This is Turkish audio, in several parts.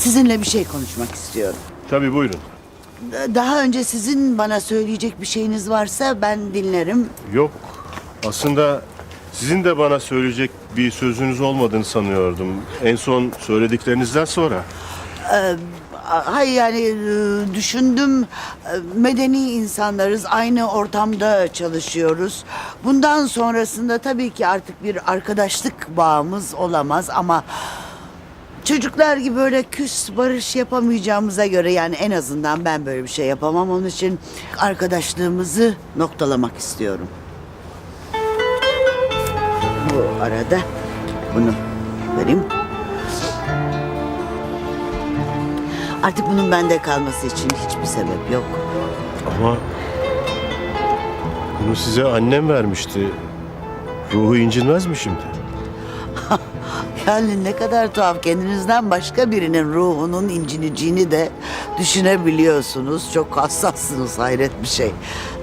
Sizinle bir şey konuşmak istiyorum. Tabii buyurun. Daha önce sizin bana söyleyecek bir şeyiniz varsa ben dinlerim. Yok. Aslında sizin de bana söyleyecek bir sözünüz olmadığını sanıyordum. En son söylediklerinizden sonra. Hayır yani e, düşündüm e, medeni insanlarız aynı ortamda çalışıyoruz. Bundan sonrasında tabii ki artık bir arkadaşlık bağımız olamaz ama çocuklar gibi böyle küs barış yapamayacağımıza göre yani en azından ben böyle bir şey yapamam. Onun için arkadaşlığımızı noktalamak istiyorum. Bu arada bunu vereyim. Artık bunun bende kalması için hiçbir sebep yok. Ama bunu size annem vermişti. Ruhu incinmez mi şimdi? Yani ne kadar tuhaf kendinizden başka birinin ruhunun incineceğini de düşünebiliyorsunuz. Çok hassassınız hayret bir şey.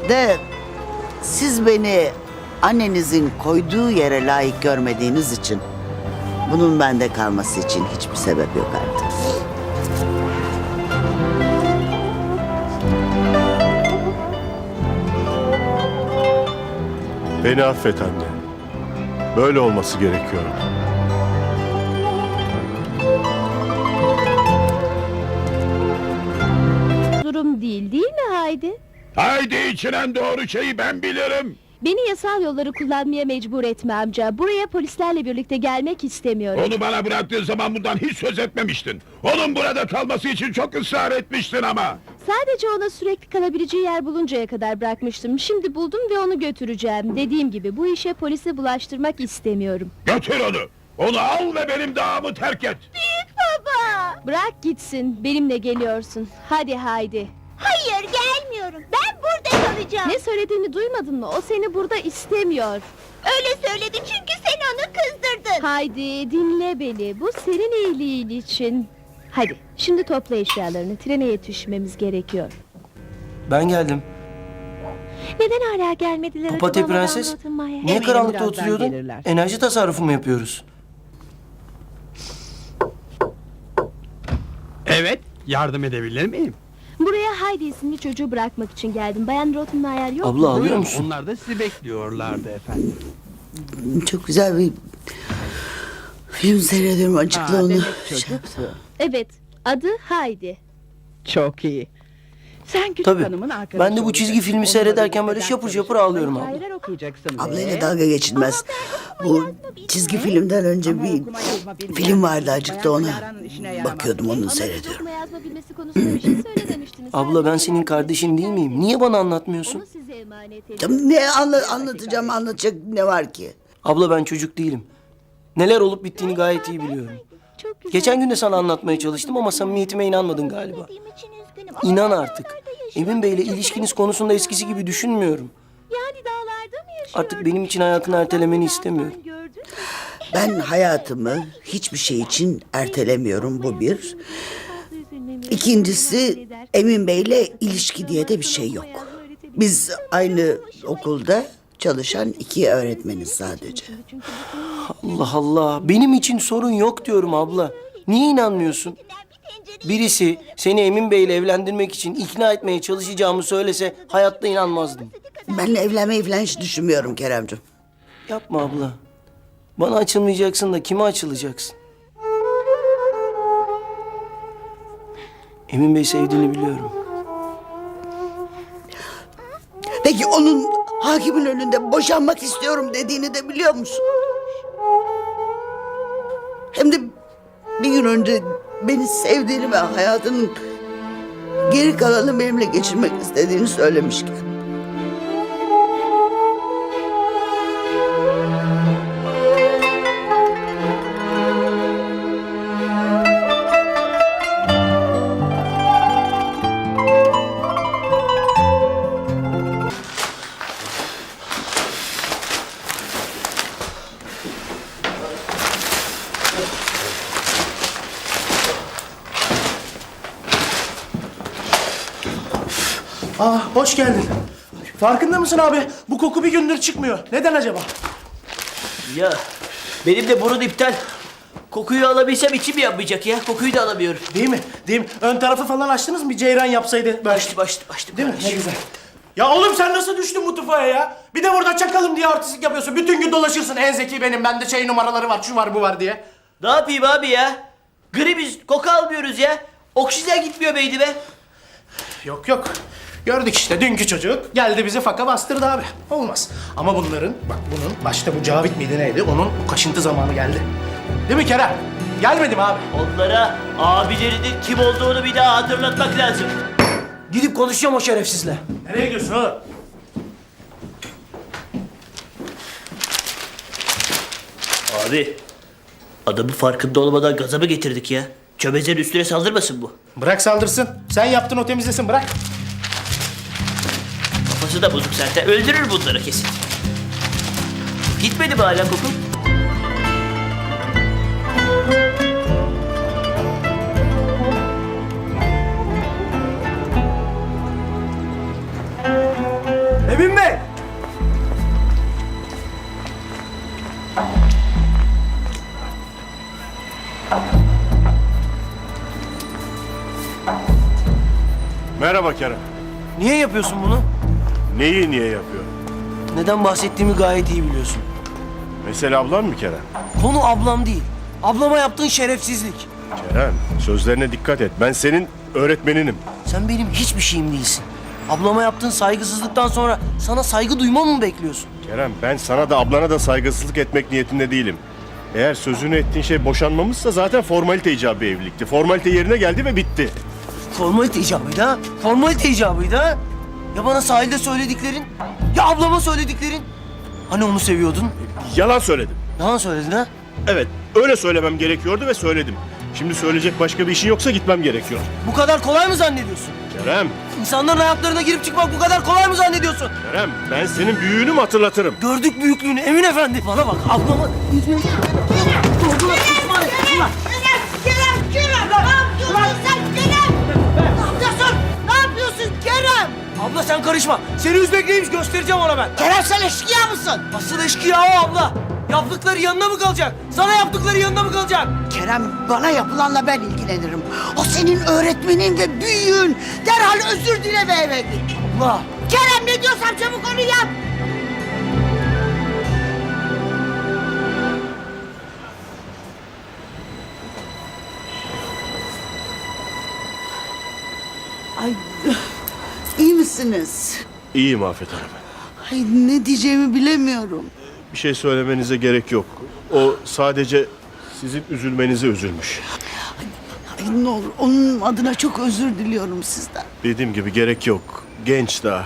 De siz beni annenizin koyduğu yere layık görmediğiniz için bunun bende kalması için hiçbir sebep yok artık. Beni affet anne. Böyle olması gerekiyordu. Haydi? Haydi içilen doğru şeyi ben bilirim. Beni yasal yolları kullanmaya mecbur etme amca. Buraya polislerle birlikte gelmek istemiyorum. Onu bana bıraktığın zaman bundan hiç söz etmemiştin. Onun burada kalması için çok ısrar etmiştin ama. Sadece ona sürekli kalabileceği yer buluncaya kadar bırakmıştım. Şimdi buldum ve onu götüreceğim. Dediğim gibi bu işe polise bulaştırmak istemiyorum. Götür onu. Onu al ve benim dağımı terk et. Baba! Bırak gitsin. Benimle geliyorsun. Hadi Haydi. Hayır gelmiyorum. Ben burada kalacağım. Ne söylediğini duymadın mı? O seni burada istemiyor. Öyle söyledi çünkü sen onu kızdırdın. Haydi dinle beni. Bu senin iyiliğin için. Hadi şimdi topla eşyalarını. Trene yetişmemiz gerekiyor. Ben geldim. Neden hala gelmediler Papatya acaba Madame Prenses, Rottenmeier? niye Eminim karanlıkta birazdan oturuyordun? gelirler. Enerji tasarrufu mu yapıyoruz? Evet, yardım edebilir miyim? Buraya Heidi isimli çocuğu bırakmak için geldim. Bayan Rottenmeier yok mu? Abla alıyor Buyurun, musun? Onlar da sizi bekliyorlardı efendim. Çok güzel bir film seyrediyorum açıkla Aa, onu. demek çocuksu. Evet, adı Heidi. Çok iyi. Sen küçük Tabii. hanımın arkadaşı Ben de bu çizgi olacaksın. filmi Onunla seyrederken birlikte böyle ders şapır ağlıyorum abla. hikayeler okuyacaksın Ablayla dalga geçilmez. Bu çizgi filmden önce bir film vardı acıkta ona bakıyordum onu seyrediyorum. okuma yazma bilmesi konusunda bir şey söylememiştiniz. Abla ben senin kardeşin değil miyim? Niye bana anlatmıyorsun? Onu size emanet ediyorum. Canım Ne anla- anlatacağım anlatacak ne var ki? Abla ben çocuk değilim. Neler olup bittiğini gayet iyi biliyorum. Çok güzel. Geçen gün de sana anlatmaya çalıştım ama samimiyetime inanmadın galiba. Dediğim için İnan artık. Emin Bey'le ilişkiniz konusunda eskisi gibi düşünmüyorum. Yani dağlarda mı yaşıyor? Artık benim için hayatını ertelemeni istemiyorum. Ben hayatımı hiçbir şey için ertelemiyorum bu bir. İkincisi Emin Bey'le ilişki diye de bir şey yok. Biz aynı okulda çalışan iki öğretmeniz sadece. Allah Allah. Benim için sorun yok diyorum abla. Niye inanmıyorsun? Birisi seni Emin Bey'le evlendirmek için ikna etmeye çalışacağımı söylese hayatta inanmazdım. Benle evlenmeyi falan hiç düşünmüyorum Keremcim. Yapma abla. Bana açılmayacaksın da kime açılacaksın? Emin Bey sevdiğini biliyorum. Peki onun hakimin önünde boşanmak istiyorum dediğini de biliyor musun? Hem de bir gün önce beni sevdiğini ve hayatının geri kalanını benimle geçirmek istediğini söylemişken. Aa, hoş geldin. Farkında mısın abi? Bu koku bir gündür çıkmıyor. Neden acaba? Ya benim de burun iptal. Kokuyu alabilsem içim yanmayacak ya. Kokuyu da alamıyorum. Değil mi? Değil mi? Ön tarafı falan açtınız mı? Bir ceyran yapsaydı belki. Açtım açtım açtım. Değil mi? Ne kardeşim. güzel. Ya oğlum sen nasıl düştün bu tufaya ya? Bir de burada çakalım diye artistik yapıyorsun. Bütün gün dolaşırsın. En zeki benim. Bende şey numaraları var, şu var, bu var diye. Ne yapayım abi ya? Gribiz, koku almıyoruz ya. Oksijen gitmiyor beydi be. Yok yok. Gördük işte dünkü çocuk geldi bizi faka bastırdı abi. Olmaz. Ama bunların, bak bunun başta bu Cavit miydi neydi? Onun kaşıntı zamanı geldi. Değil mi Kerem? Gelmedi mi abi? Onlara abilerinin kim olduğunu bir daha hatırlatmak lazım. Gidip konuşacağım o şerefsizle. Nereye gidiyorsun oğlum? Abi, adamı farkında olmadan gaza mı getirdik ya? Çömezlerin üstüne saldırmasın bu. Bırak saldırsın. Sen yaptın o temizlesin bırak. Kafası da bozuk zaten. Öldürür bunları kesin. Gitmedi mi hala koku? Emin Bey! Merhaba Kerem. Niye yapıyorsun bunu? Neyi niye yapıyor? Neden bahsettiğimi gayet iyi biliyorsun. Mesele ablan mı Kerem? Konu ablam değil. Ablama yaptığın şerefsizlik. Kerem, sözlerine dikkat et. Ben senin öğretmeninim. Sen benim hiçbir şeyim değilsin. Ablama yaptığın saygısızlıktan sonra sana saygı duymamı mı bekliyorsun? Kerem, ben sana da ablana da saygısızlık etmek niyetinde değilim. Eğer sözünü ettiğin şey boşanmamızsa zaten formalite icabı evlilikti. Formalite yerine geldi ve bitti. Formalite icabıydı ha? Formalite icabıydı ha? Ya bana sahilde söylediklerin? Ya ablama söylediklerin? Hani onu seviyordun? Yalan söyledim. Yalan söyledin ha? Evet, öyle söylemem gerekiyordu ve söyledim. Şimdi söyleyecek başka bir işin yoksa gitmem gerekiyor. Bu kadar kolay mı zannediyorsun? Kerem, İnsanların hayatlarına girip çıkmak bu kadar kolay mı zannediyorsun? Kerem ben senin büyüğünü mü hatırlatırım? Gördük büyüklüğünü Emin Efendi. Bana bak ablama... karışma. Seni üzmek neymiş göstereceğim ona ben. Kerem sen eşkıya mısın? Asıl eşkıya o abla. Yaptıkları yanına mı kalacak? Sana yaptıkları yanına mı kalacak? Kerem bana yapılanla ben ilgilenirim. O senin öğretmenin ve büyüğün. Derhal özür dile ve eve git. Abla. Kerem ne diyorsam çabuk onu yap. Misiniz? İyiyim Afet Hanım. Ay ne diyeceğimi bilemiyorum. Bir şey söylemenize gerek yok. O sadece sizin üzülmenize üzülmüş. Ay ne olur onun adına çok özür diliyorum sizden. Dediğim gibi gerek yok. Genç daha.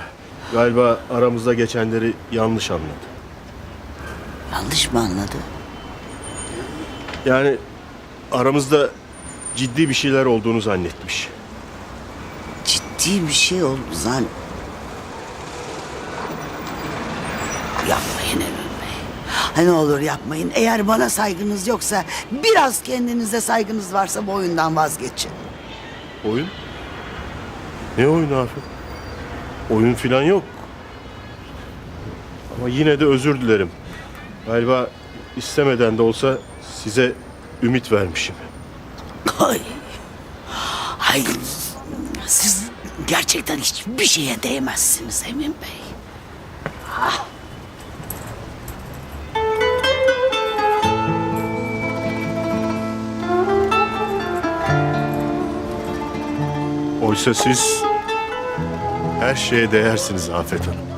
Galiba aramızda geçenleri yanlış anladı. Yanlış mı anladı? Yani aramızda ciddi bir şeyler olduğunu zannetmiş. Ciddi bir şey oldu zan. Yapmayın Emin Bey. Ha, ne olur yapmayın. Eğer bana saygınız yoksa biraz kendinize saygınız varsa bu oyundan vazgeçin. Oyun? Ne oyunu Afet? Oyun filan yok. Ama yine de özür dilerim. Galiba istemeden de olsa size ümit vermişim. Ay. Ay. Siz gerçekten hiçbir şeye değmezsiniz Emin Bey. Oysa siz her şeye değersiniz Afet Hanım.